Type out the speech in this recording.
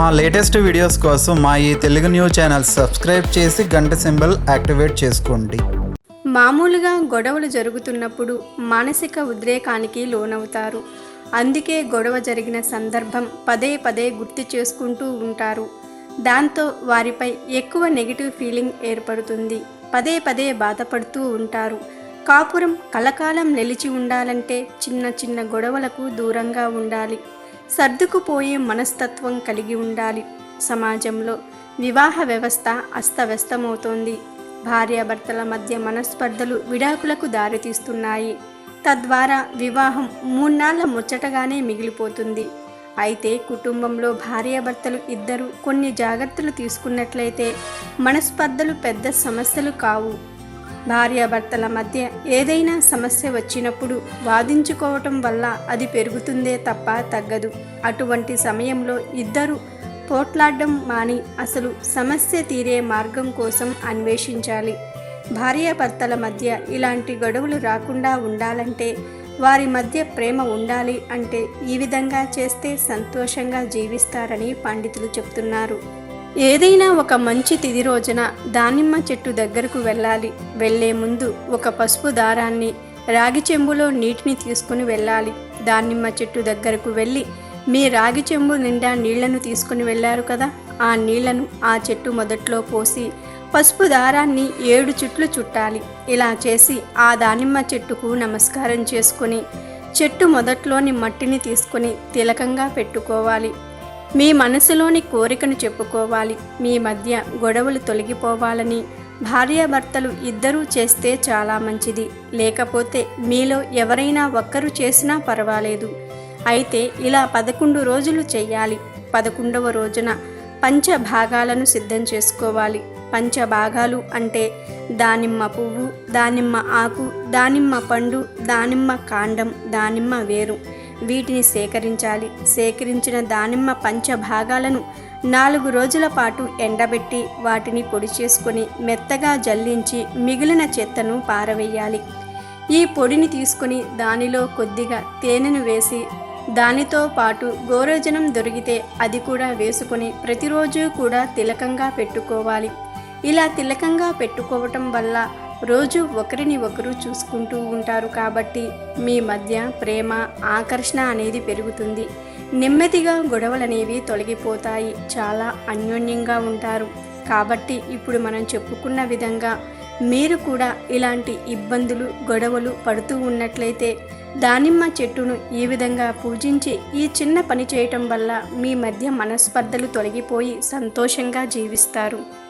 మా latest videos కోసం మా ఈ తెలుగు న్యూస్ ఛానల్ సబ్స్క్రైబ్ చేసి గంట సింబల్ యాక్టివేట్ చేసుకోండి. మామూలుగా గొడవలు జరుగుతున్నప్పుడు మానసిక ఉద్రేకానికి లోనవుతారు. అందుకే గొడవ జరిగిన సందర్భం పదే పదే గుర్తు చేసుకుంటూ ఉంటారు. దాంతో వారిపై ఎక్కువ నెగిటివ్ ఫీలింగ్ ఏర్పడుతుంది. పదే పదే బాధపడుతూ ఉంటారు. కాపురం కలకాలం నిలిచి ఉండాలంటే చిన్న చిన్న గొడవలకు దూరంగా ఉండాలి. సర్దుకుపోయే మనస్తత్వం కలిగి ఉండాలి. సమాజంలో వివాహ వ్యవస్థ అస్తవ్యస్తమవుతోంది. భార్యాభర్తల మధ్య మనస్పర్ధలు విడాకులకు దారితీస్తున్నాయి. తద్వారా వివాహం మూన్నాళ్ళ ముచ్చటగానే మిగిలిపోతుంది. అయితే కుటుంబంలో భార్యాభర్తలు ఇద్దరు కొన్ని జాగ్రత్తలు తీసుకున్నట్లయితే మనస్పర్ధలు పెద్ద సమస్యలు కావు. భార్యాభర్తల మధ్య ఏదైనా సమస్య వచ్చినప్పుడు వాదించుకోవటం వల్ల అది పెరుగుతుందే తప్ప తగ్గదు. అటువంటి సమయంలో ఇద్దరు పోట్లాడడం మాని అసలు సమస్య తీరే మార్గం కోసం అన్వేషించాలి. భార్యాభర్తల మధ్య ఇలాంటి గొడవలు రాకుండా ఉండాలంటే వారి మధ్య ప్రేమ ఉండాలి అంటే ఈ విధంగా చేస్తే సంతోషంగా జీవిస్తారని పండితులు చెప్తున్నారు. ఏదైనా ఒక మంచి తిది రోజున దానిమ్మ చెట్టు దగ్గరకు వెళ్ళాలి. వెళ్ళే ముందు ఒక పసుపు దారాన్ని రాగి చెంబులో నీటిని తీసుకుని వెళ్ళాలి. దానిమ్మ చెట్టు దగ్గరకు వెళ్ళి మీ రాగి చెంబు నిండా నీళ్ళను తీసుకుని వెళ్ళారు కదా? ఆ నీళ్ళను ఆ చెట్టు మొదట్లో పోసి పసుపు దారాన్ని ఏడు చుట్లు చుట్టాలి. ఇలా చేసి ఆ దానిమ్మ చెట్టుకు నమస్కారం చేసుకొని చెట్టు మొదట్లోని మట్టిని తీసుకొని తిలకంగా పెట్టుకోవాలి. మీ మనసులోని కోరికను చెప్పుకోవాలి. మీ మధ్య గొడవలు తొలగిపోవాలని భార్యాభర్తలు ఇద్దరూ చేస్తే చాలా మంచిది. లేకపోతే మీలో ఎవరైనా ఒక్కరు చేసినా పర్వాలేదు. అయితే ఇలా పదకొండు రోజులు చేయాలి పదకొండవ రోజున పంచ భాగాలను సిద్ధం చేసుకోవాలి. పంచ భాగాలు అంటే దానిమ్మ పువ్వు దానిమ్మ ఆకు దానిమ్మ పండు దానిమ్మ కాండం దానిమ్మ వేరు. వీటిని సేకరించాలి. సేకరించిన దానిమ్మ పంచ భాగాలను నాలుగు రోజుల పాటు ఎండబెట్టి వాటిని పొడి చేసుకొని మెత్తగా జల్లించి మిగిలిన చెత్తను పారవేయాలి. ఈ పొడిని తీసుకొని దానిలో కొద్దిగా తేనెను వేసి దానితో పాటు గోరోజనం దొరికితే అది కూడా వేసుకొని ప్రతిరోజు కూడా తిలకంగా పెట్టుకోవాలి. ఇలా తిలకంగా పెట్టుకోవటం వల్ల రోజు ఒకరిని ఒకరు చూసుకుంటూ ఉంటారు కాబట్టి మీ మధ్య ప్రేమ ఆకర్షణ అనేది పెరుగుతుంది. నెమ్మదిగా గొడవలనేవి తొలగిపోతాయి. చాలా అన్యోన్యంగా ఉంటారు. కాబట్టి ఇప్పుడు మనం చెప్పుకున్న విధంగా మీరు కూడా ఇలాంటి ఇబ్బందులు గొడవలు పడుతూ ఉన్నట్లయితే దానిమ్మ చెట్టును ఈ విధంగా పూజించి ఈ చిన్న పని చేయటం వల్ల మీ మధ్య మనస్పర్ధలు తొలగిపోయి సంతోషంగా జీవిస్తారు.